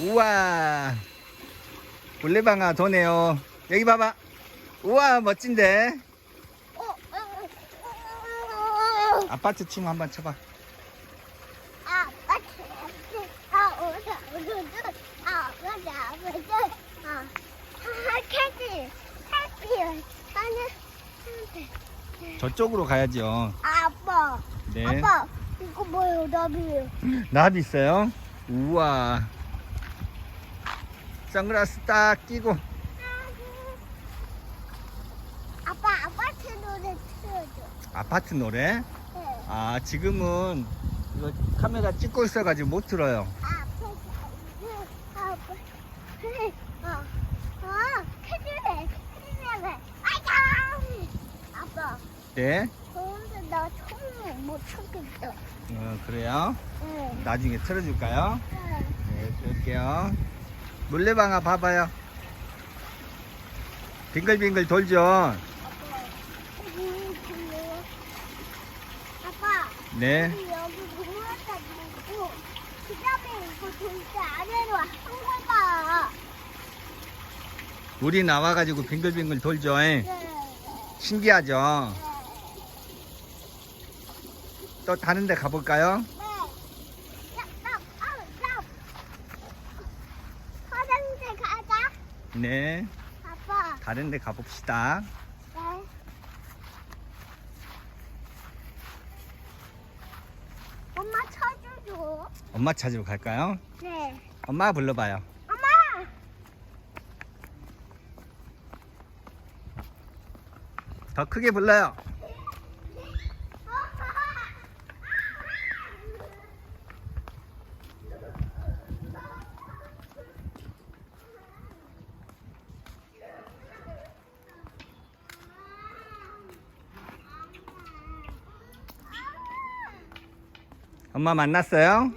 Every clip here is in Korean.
우와. 물레방아 도네요. 여기 봐봐. 우와, 멋진데? 아파트 춤 한번 쳐봐. 아. 아, 아. 아, 아, 저쪽으로 가야죠. 아빠. 네. 아빠, 이거 뭐예요, 나비? 나비 있어요? 우와. 선글라스 딱 끼고. 아빠, 아빠트 노래 틀어줘. 아파트 노래? 네. 아, 지금은 이거 카메라 찍고 있어가지고 못 들어요. 아빠, 아빠, 어, 어, 캐지래, 캐지래. 아이고! 아빠, 네. 그런데 나 처음에 못 찾겠어. 어, 그래요? 응. 나중에 틀어줄까요? 응. 네, 그럴게요. 물레방아 봐봐요. 빙글빙글 돌죠? 아빠, 네. 여기 그 다음에 이거 돌때 아래로 한 거봐. 물이 나와가지고 빙글빙글 돌죠? 네. 신기하죠? 네. 또 다른 데 가볼까요? 네. 야, 나, 아, 나. 화장실 가자. 네. 아빠. 다른 데 가봅시다. 네. 엄마 찾아줘. 엄마 찾으러 갈까요? 네. 엄마 불러봐요. 엄마. 더 크게 불러요. 엄마 만났어요? 엄마,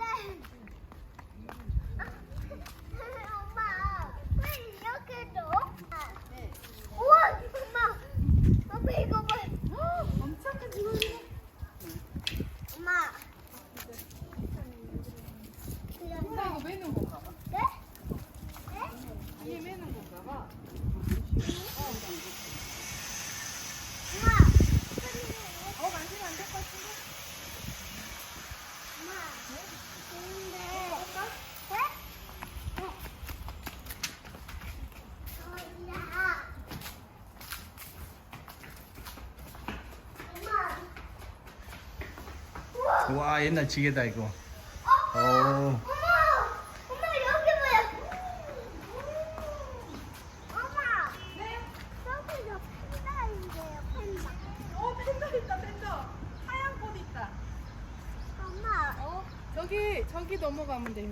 왜 이렇게 줘? 우와, 엄마. 엄마 이거 봐. 엄청 큰 지문이네. 엄마. 엄마 이거 매는 건가 봐. 네? 이게 매는 건가 봐. 엄마. 어, 만지면 안 될 것 같은데? 엄마. 근데. 네? 네? 어야. 엄마. 우 와. 옛날 지게다 이거. 엄마! 오. 엄마! 엄마 여기 봐요. 엄마. 네? 저기가 팬다인데요, 팬다. 어, 팬더 있다, 팬더. 하얀 꽃 있다. 엄마. 어? 저기, 저기 넘어가면 돼.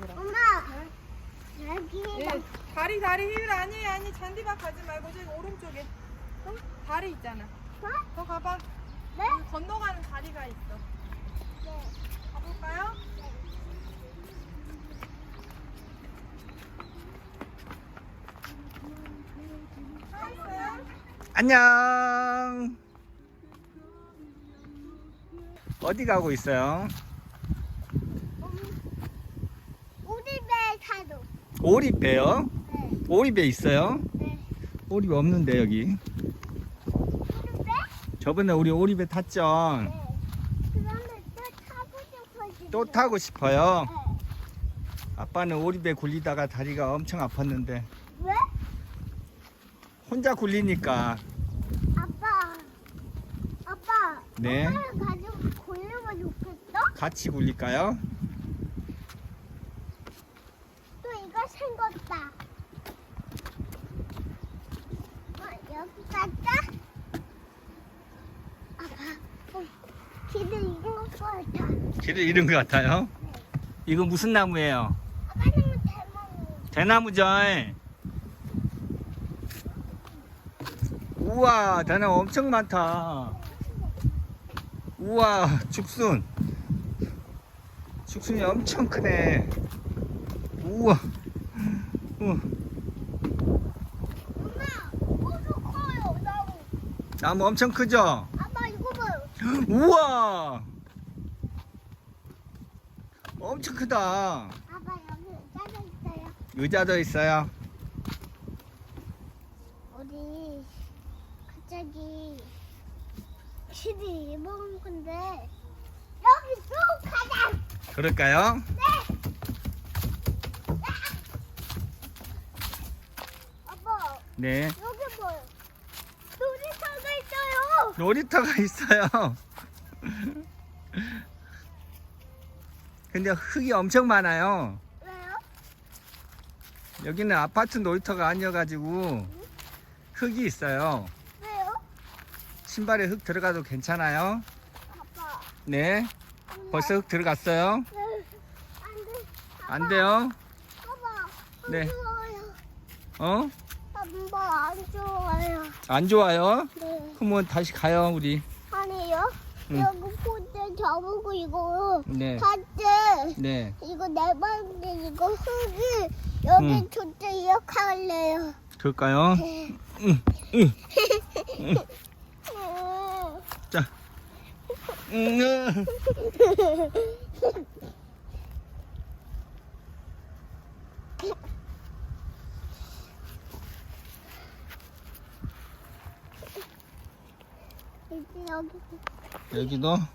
여기. 예, 다리, 다리, 희울아. 아니, 아니, 잔디밭 가지 말고 저기 오른쪽에. 어? 다리 있잖아. 어? 더 가봐. 네? 여기 건너가는 다리가 있어. 네. 가볼까요? 찾았어요? 안녕. 어디 가고 있어요? 우리 배 타도. 오리배요? 네. 오리배 있어요? 네. 오리배 없는데 여기. 우리 배? 저번에 우리 오리배 탔죠? 네. 그런데 또 타고 싶어지고. 또 타고 싶어요. 네. 아빠는 오리배 굴리다가 다리가 엄청 아팠는데 왜? 혼자 굴리니까 아빠. 아빠. 네. 엄마를 가지고 골르면 좋겠어? 같이 굴릴까요? 또 이거 생겼다. 어, 여기 가자. 아빠, 어, 길을 잃은 것 같아. 길을 잃은 것 같아요. 이거 무슨 나무예요? 아빠는 대망이. 대나무죠? 우와, 대나무 엄청 많다. 우와, 죽순. 죽순이 엄청 크네. 우와. 우와. 엄마, 이거 커요, 나무. 나무 엄청 크죠? 아빠, 이거 봐요. 우와. 엄청 크다. 아빠, 여기 짜져 있어요. 의자도 있어요. 우리 갑자기 집이 먹은 건데 여기 또 가자. 그럴까요? 아빠 네. 여기 뭐요? 놀이터가 있어요. 놀이터가 있어요. 근데 흙이 엄청 많아요. 왜요? 여기는 아파트 놀이터가 아니어가지고 흙이 있어요. 왜요? 신발에 흙 들어가도 괜찮아요? 아빠. 네. 벌써 흙 들어갔어요? 네. 안 돼. 안 돼요? 아빠. 안 네. 좋아요. 어? 아빠 안 좋아요. 안 좋아요? 네. 그러면 다시 가요, 우리. 아니요. 응. 여기 포대 접고 이거 네. 샀대. 네. 이거 내 방인데 이거 흙이 여기 응. 둘째 이렇게 할래요. 그럴까요? 네. 응, 응. 음. 자. 응. 이제 여기. 여기도.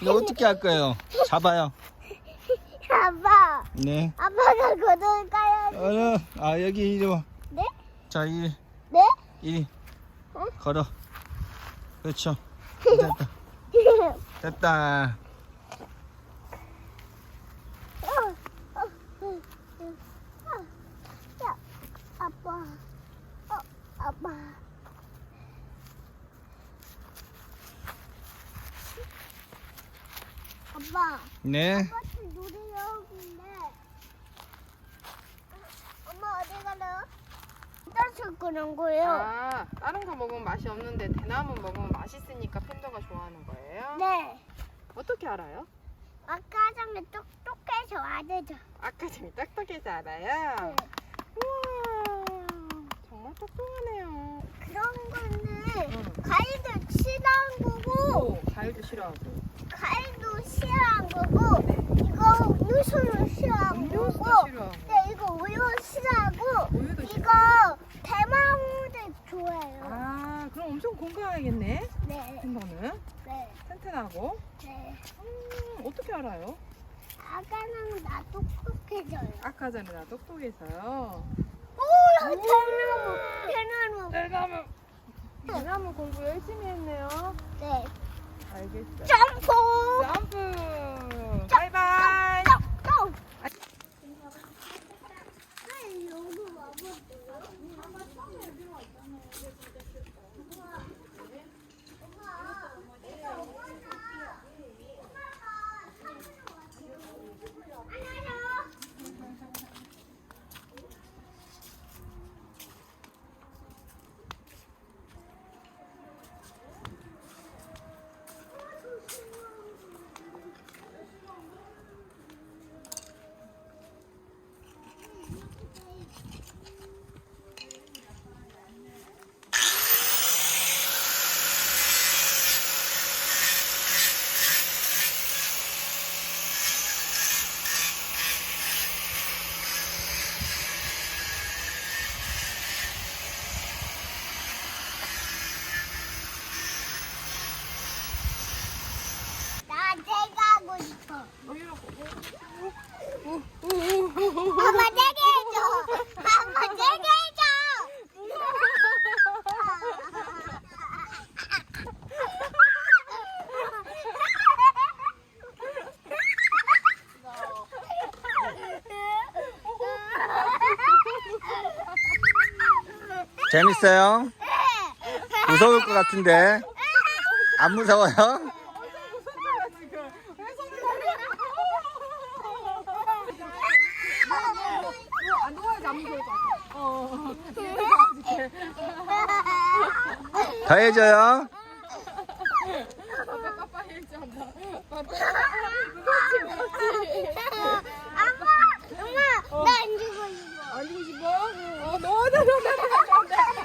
이거 어떻게 할 거예요? 잡아요. 아빠, 네. 아빠가 그걸 까야 돼. 어, 아, 여기 이리 와. 네? 자, 이리, 네? 이리. 어? 걸어. 그렇죠. 됐다. 됐다. 어, 어, 응, 응. 어, 야, 아빠, 어, 아빠. 아빠, 네. 아파트 놀이터인데. 엄마 어디 가나? 따서 그런 거예요. 아, 다른 거 먹으면 맛이 없는데 대나무 먹으면 맛있으니까 팬더가 좋아하는 거예요? 네. 어떻게 알아요? 아까 전에 똑똑해서 아들죠. 아까 전에 딱딱해서 알아요? 우와, 정말 똑똑하네요. 그런 거는 응. 과일도 싫어한 거고, 오, 과일도 싫어하고. 과일도 싫어한 거고, 이거 음료수도 싫어한 음료수도 거고, 싫어하고. 네, 이거 우유 싫어하고, 우유도 싫어. 이거 대망도 좋아해요. 아, 그럼 엄청 건강하겠네? 네, 팬더는? 네, 튼튼하고. 네. 음, 어떻게 알아요? 아까는 나 똑똑해져요. 아까 전에 나 똑똑해서요. 오, 대나무. 대나무. 대나무 공부 열심히 했네요. 네, 알겠어요. 점프. 점프! 바이바이! 점, 점. 나 제가 하고 싶어. 엄마 제게 해줘. 엄마 제게 해줘. 재밌어요? 무서울 것 같은데. 안 무서워요? 더 해줘요. 아빠 빠빠 일지 한다. 빠빠. 무섭지 무섭지. 엄마, 엄마, 나 안 죽어 싶어. 안 주고 싶어? 어, 너, 너, 너, 너, 너,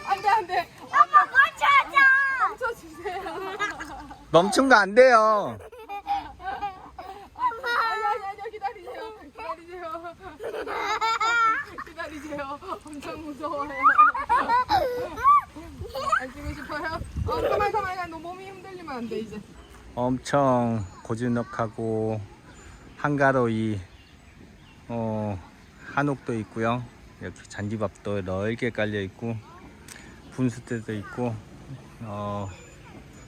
안 돼, 안 돼. 엄마 멈춰줘. 멈춘 거 안 돼요. 아니, 아니, 아니, 기다려. 기다리세요. 엄청 무서워요. 앉고 싶어요? 어, 가만 가만 가만. 너 몸이 흔들리면 안 돼 이제. 엄청 고즈넉하고 한가로이 어, 한옥도 있고요. 이렇게 잔디밥도 넓게 깔려 있고 분수대도 있고 어,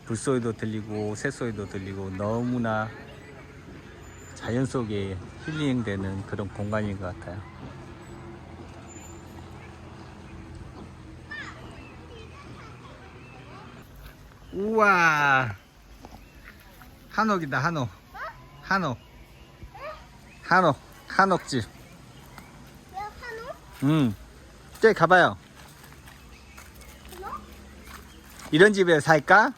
불소리도 들리고 새소리도 들리고 너무나 자연 속에 힐링되는 그런 공간인 것 같아요. 우와 한옥이다 한옥 한옥 한옥 한옥집 왜 한우? 음 저기 가봐요 이런 집에 살까?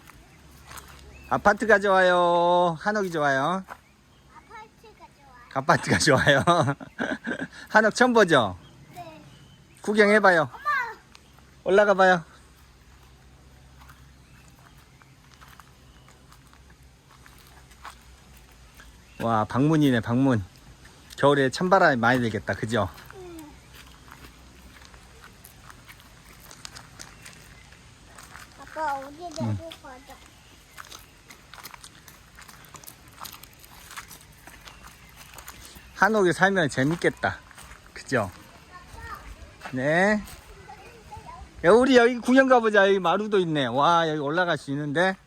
아파트가 좋아요 한옥이 좋아요 아파트가 좋아. 아파트가 좋아요 한옥 처음 보죠? 네. 구경해봐요 엄마. 올라가봐요 와 방문이네 방문 겨울에 찬바람이 많이 들겠다 그죠? 응. 아빠 어디 내고 가자. 한옥에 살면 재밌겠다. 그죠? 네. 야, 우리 여기 구경 가보자. 여기 마루도 있네. 와, 여기 올라갈 수 있는데.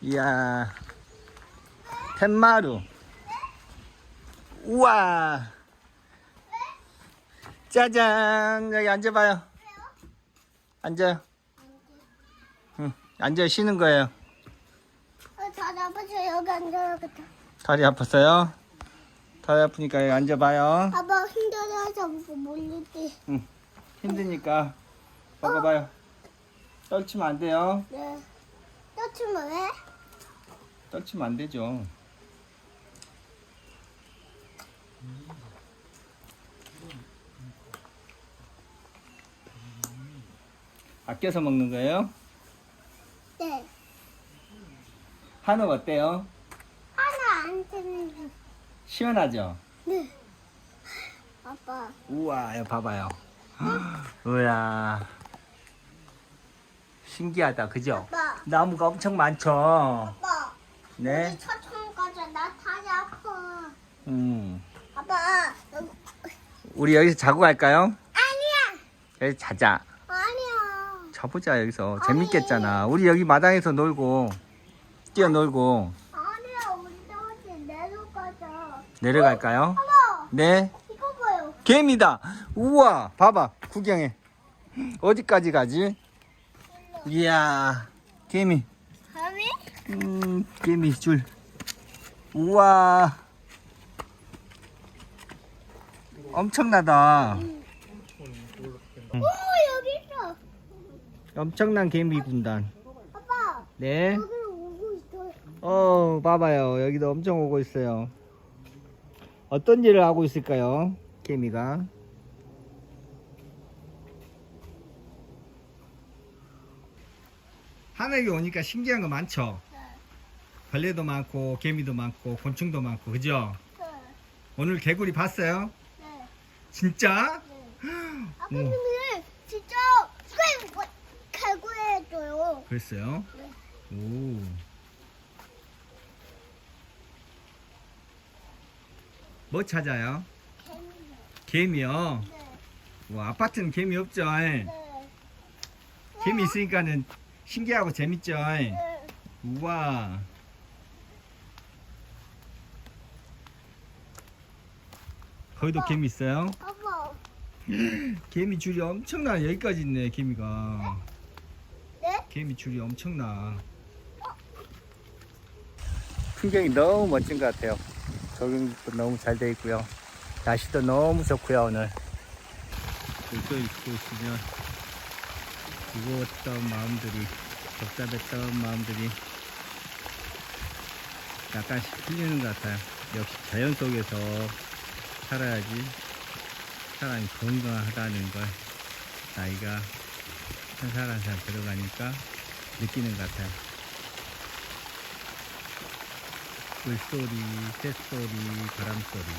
이야. 팻마루. 우와. 짜잔. 여기 앉아봐요. 앉아요. 응, 앉아 쉬는 거예요. 어, 잘 아파서 여기 앉아야겠다. 다리 아팠어요? 다리 아프니까 여기 앉아봐요. 아빠 힘들어서 몰리지. 힘드니까 먹어봐요. 떨치면 안 돼요. 네. 떠치면 왜? 떨치면 안 되죠. 아껴서 먹는 거예요? 네. 한옥 어때요? 하나 안 되는 시원하죠? 네. 아빠. 우와, 이거 봐봐요. 우야. 신기하다, 그죠? 아빠. 나무가 엄청 많죠? 아빠. 네. 우리 천천 가자. 나 다리 아파. 음. 아빠. 여기- 우리 여기서 자고 갈까요? 아니야. 여기 자자. 아니야. 자보자 여기서 재밌겠잖아. 우리 여기 마당에서 놀고 뛰어놀고 아니야. 우리 저기 내려가자. 내려갈까요? 아빠. 네. 이거 봐요. 개미다. 우와, 봐봐. 구경해. 어디까지 가지? 이야, 개미. 감히? 음, 개미 줄. 우와. 엄청나다. 오 여기 있어. 엄청난 개미 군단. 아빠. 네. 있 어. 어, 봐봐요. 여기도 엄청 오고 있어요. 어떤 일을 하고 있을까요? 개미가. 하늘에 오니까 신기한 거 많죠? 네. 벌레도 많고, 개미도 많고, 곤충도 많고, 그죠? 네. 오늘 개구리 봤어요? 네. 진짜? 네. 음. 아버님이 진짜 뭐 갈구해줘요. 그랬어요? 네. 오. 뭐 찾아요? 개미요? 네. 와, 아파트는 개미 없죠? 네. 개미 있으니까는 신기하고 재밌죠? 네. 우와. 거기도 개미 있어요? 아빠. 개미 줄이 엄청나. 여기까지 있네, 개미가. 네? 개미 줄이 엄청나. 풍경이 너무 멋진 것 같아요. 적응도 너무 잘 돼 있고요. 날씨도 너무 좋고요, 오늘. 여기 있고 있으면 무거웠던 마음들이, 복잡했던 마음들이 약간씩 풀리는 것 같아요. 역시 자연 속에서 살아야지 사람이 건강하다는 걸 나이가 한 살 한 살 들어가니까 느끼는 것 같아요. 물소리, 새소리, 바람소리.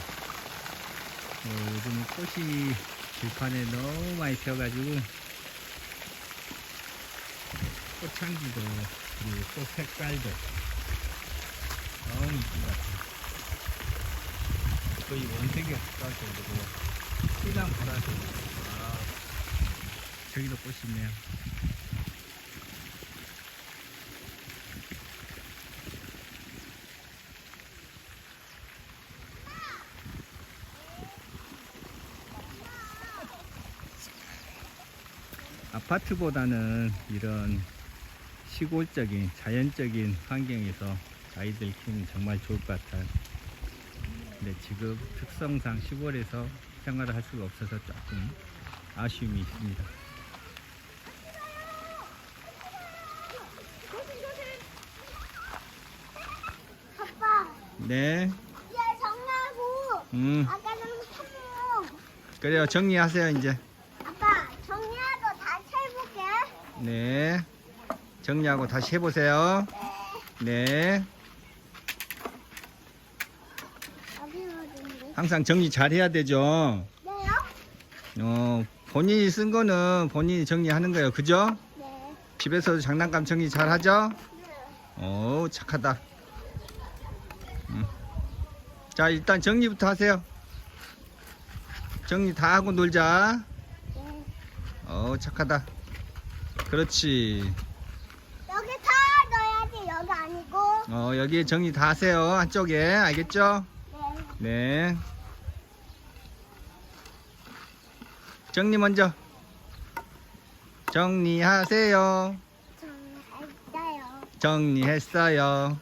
어, 요즘 꽃이 들판에 너무 많이 피어가지고 꽃향기도 그리고 꽃 색깔도 너무 이쁜 것 같아요. 거의 원색이 가까울 정도로 시장 보라색. 아, 저기도 꽃이 있네요. 아파트보다는 이런 시골적인 자연적인 환경에서 아이들 키우면 정말 좋을 것 같아요. 근데 지금 특성상 시골에서 생활을 할 수가 없어서 조금 아쉬움이 있습니다. 아빠, 네, 얘 정리하고 음, 아까는. 그래요. 정리하세요, 이제. 아빠, 정리하고 다시 해볼게. 네. 정리하고 다시 해보세요. 네. 항상 정리 잘 해야 되죠. 네요? 어, 본인이 쓴 거는 본인이 정리하는 거예요. 그죠? 네. 집에서도 장난감 정리 잘 하죠? 네. 오, 착하다. 음. 자, 일단 정리부터 하세요. 정리 다 하고 놀자. 네. 어, 착하다. 그렇지. 여기 다 넣어야지 여기 아니고. 어, 여기에 정리 다 하세요. 한쪽에. 알겠죠? 네. 네. 정리 먼저. 정리하세요. 정리했어요. 정리했어요.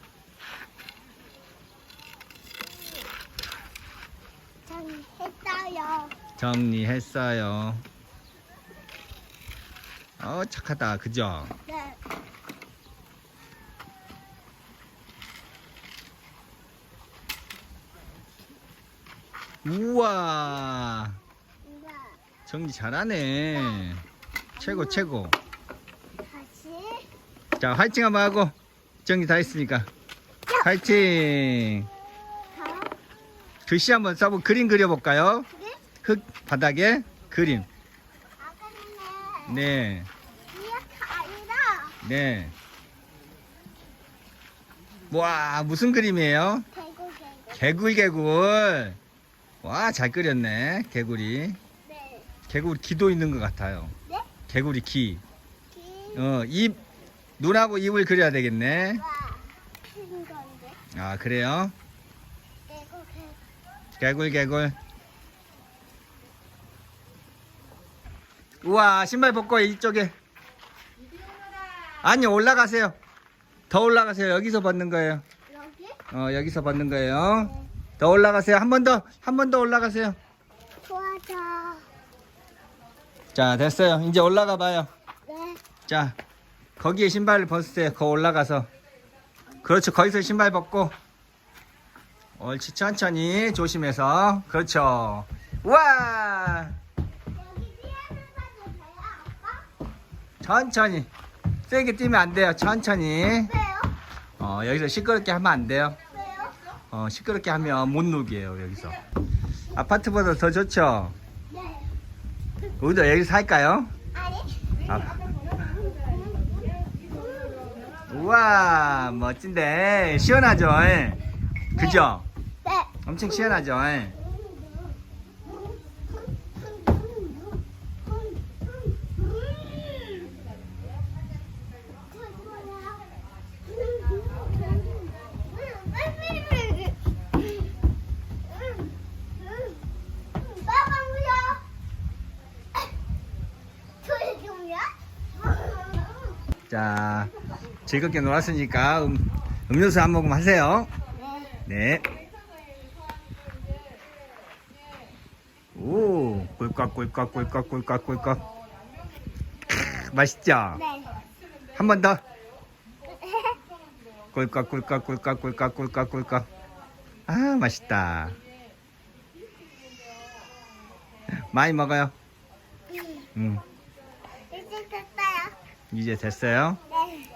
정리했어요. 정리했어요. 어, 착하다. 그죠? 네. 우와. 정리 잘하네. 최고, 최고. 다시. 자, 화이팅 한번 하고. 정리 다 했으니까. 화이팅. 다. 글씨 한번 써보 그림 그려볼까요? 흙 바닥에 그림. 네, 네. 와, 무슨 그림이에요? 대고. 개굴, 개굴. 와, 잘 그렸네. 개굴이. 네. 개굴 기도 있는 것 같아요. 네? 개굴이 기. 기. 어, 입, 눈하고 입을 그려야 되겠네. 와. 큰 건데. 아, 그래요? 개굴, 개굴. 우와, 신발 벗고 이쪽에. 아니, 올라가세요. 더 올라가세요. 여기서 벗는 거예요. 여기? 어, 여기서 벗는 거예요. 더 올라가세요. 한 번 더, 한 번 더 올라가세요. 좋아져. 자, 됐어요. 이제 올라가 봐요. 네. 자, 거기에 신발을 벗으세요. 거 올라가서. 그렇죠. 거기서 신발 벗고. 옳지. 천천히 조심해서. 그렇죠. 우와! 여기 뛰어는 사도 돼요, 아빠? 천천히. 세게 뛰면 안 돼요. 천천히. 어, 여기서 시끄럽게 하면 안 돼요. 어, 시끄럽게 하면 못 누게요, 여기서. 아파트보다 더 좋죠? 네. 우리도 여기서 살까요? 아니. 아. 우와, 멋진데. 시원하죠? 그죠? 네. 엄청 시원하죠? 즐겁게 놀았으니까 음, 음료수 한 모금 하세요. 네. 오, 꿀꺽, 꿀꺽, 꿀꺽, 꿀꺽, 꿀꺽. 크, 맛있죠? 네. 한 번 더. 꿀꺽, 꿀꺽, 꿀꺽, 꿀꺽, 꿀꺽, 꿀꺽. 아, 맛있다. 많이 먹어요. 음, 이제 됐어요. 이제 됐어요. 네.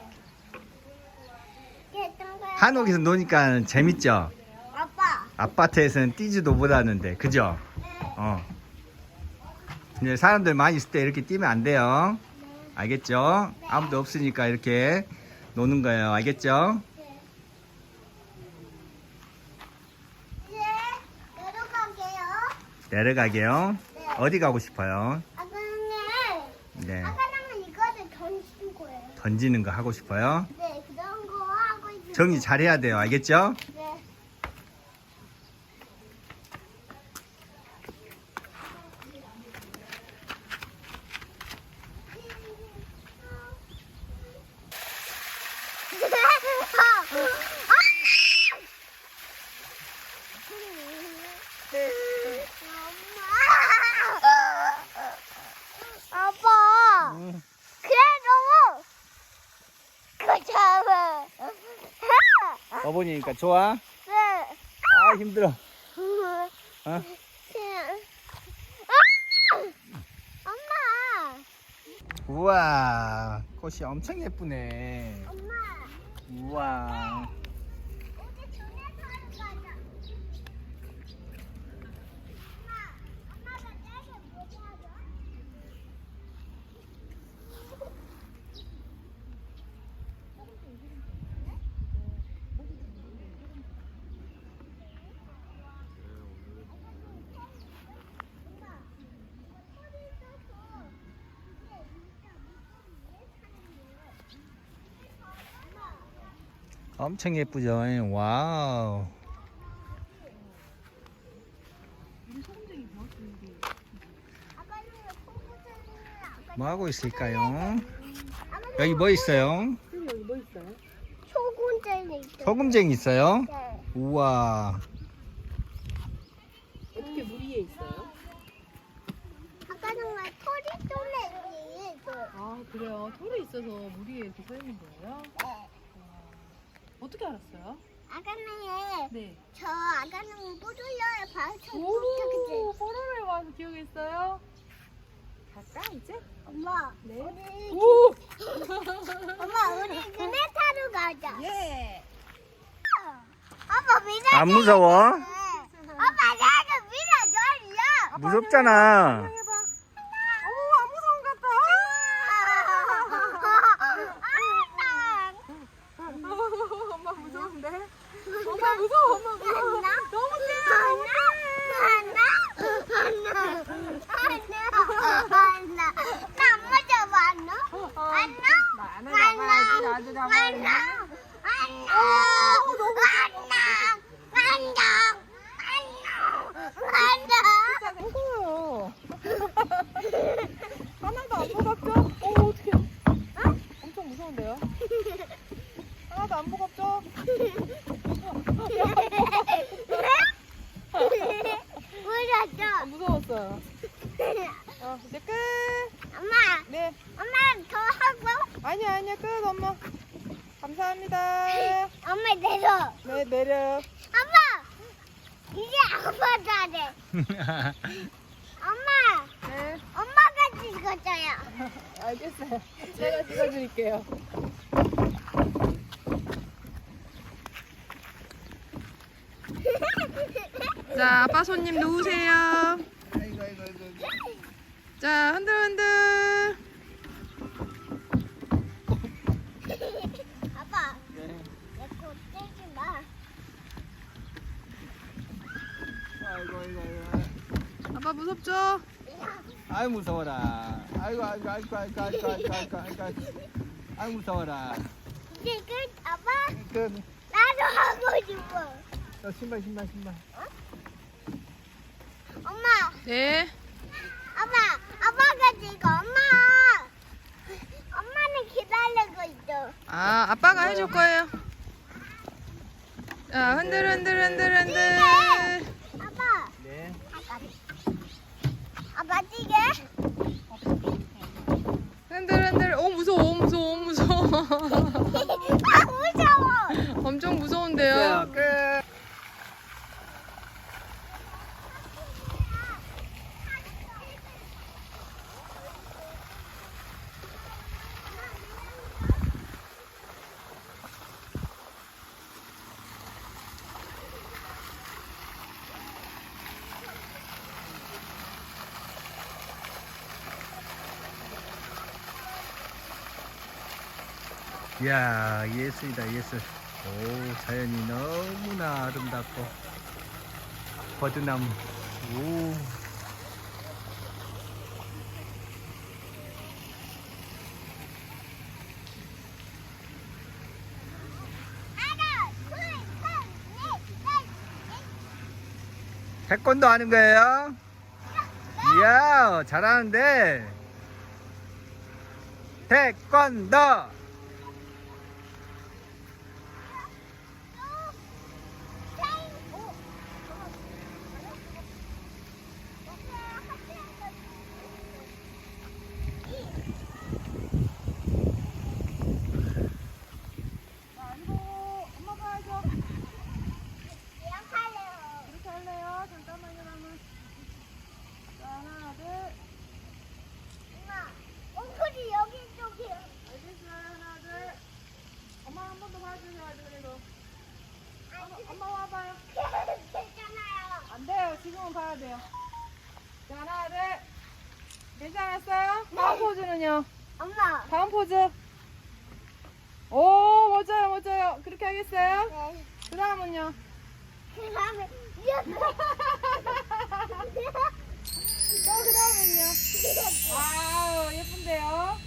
됐던 거요. 한옥에서 노니까 재밌죠? 아빠. 아파트에서는 뛰지도 못하는데, 그죠? 네. 어. 근데 사람들 많이 있을 때 이렇게 뛰면 안 돼요. 알겠죠? 아무도 없으니까 이렇게 노는 거예요. 알겠죠? 이제 내려갈게요. 내려가게요. 네. 어디 가고 싶어요? 아까는 네. 아까는 이거를 던진 거예요. 던지는 거 하고 싶어요. 네. 정리 잘 해야 돼요. 알겠죠? 네. 아빠, 그래도 그 잡아. 어머니니까 좋아? 네. 아, 힘들어. 어? 엄마, 우와, 꽃이 엄청 예쁘네. 엄마, 우와. 우리 전에 사러 가자. 엄마, 엄마가 내게 뭐 사줘? 엄청 예쁘죠? 와우. 아빠는 콩고생이랑 뭐 하고 있을까요? 여기 뭐 있어요? 여기 뭐 있어요? 소금쟁이 있어. 소금쟁이 있어요? 네. 우와. 어떻게 물 위에 있어요? 아까는 왜 털이 뚫려 있어. 아 그래요. 털에 있어서 물 위에 이렇게 서 있는 거예요? 네. 어떻게 알았어요? 아까는 네. 저 아까는 뽀들려야 봐서 오. 뽀로로에 와서 기억했어요? 갈까 이제? 엄마. 네. 우리 오! 엄마 우리 그네 타러 가자. 예. 아빠 밀어. 안 무서워? 아빠 나도 밀어줘요. 무섭잖아. 해봐. 오, 안 무서운 것 같다. 엄마 무서운데? 엄마 무서워, 엄마 무서워. 너무 나는 잡아야지, 나도 잡아야지. 진짜 무서워요. 하나도 안 무겁죠? 오, 어떡해. 엄청 무서운데요? 하나도 안 무겁죠? 무서웠어요. 어, 이제 끝. 엄마, 네. 엄마 더 하고, 아니야, 아니야, 끝, 엄마. 감사합니다. 엄마 내려. 네, 내려. 엄마, 이제 아빠 잘해. 엄마, 네, 엄마가 찍었어요. 알겠어요. 제가 찍어드릴게요. 자, 아빠 손님 누우세요. 아이고, 아이고, 아이고. 자, 흔들 흔들. 아빠, 네. 내거 떼지 마. 아이고, 아이고, 아이고. 아빠 무섭죠? 아이 무서워라. 아이고, 아이고, 아이고, 아이고, 아이고, 아이고, 아이고, 아이고, 아이고. 아이 무서워라. 이제 끝, 아빠. 끝. 나도 하고 싶어. 어, 신발, 신발, 신발. 엄마, 네. 아빠, 아빠가 지금 엄마. 엄마는 기다리고 있어. 아, 아빠가 해줄 거예요. 자, 흔들 흔들 흔들 흔들. 아빠, 네. 아빠 찌개? 흔들 흔들. 오 무서워, 오 무서워, 오 무서워. 아 무서워. 엄청 무서운데요. 끝. 이야 예술이다 예술. 오 자연이 너무나 아름답고. 버드나무 오. 태권도 하는 거예요? 이야 잘하는데. 태권도 셋, 오. 자, 이거 엄마 가야죠. 기억할래요. 이렇게 할래요? 잠깐만요, 그러면. 자, 하나, 둘. 엄마, 엉클이 여기 쪽이요. 알겠어요, 하나, 둘. 엄마 한 번 더 봐주셔야죠, 그래도. 엄마, 아니, 엄마 와봐요. 괜찮아요. 안 돼요. 지금은 봐야 돼요. 자, 하나, 둘. 괜찮았어요? 다음 포즈는요? 엄마. 다음 포즈. 오, 멋져요, 멋져요. 그렇게 하겠어요? 네. 그 다음은요? 그 다음에. 또 그 다음은요? 아우, 예쁜데요?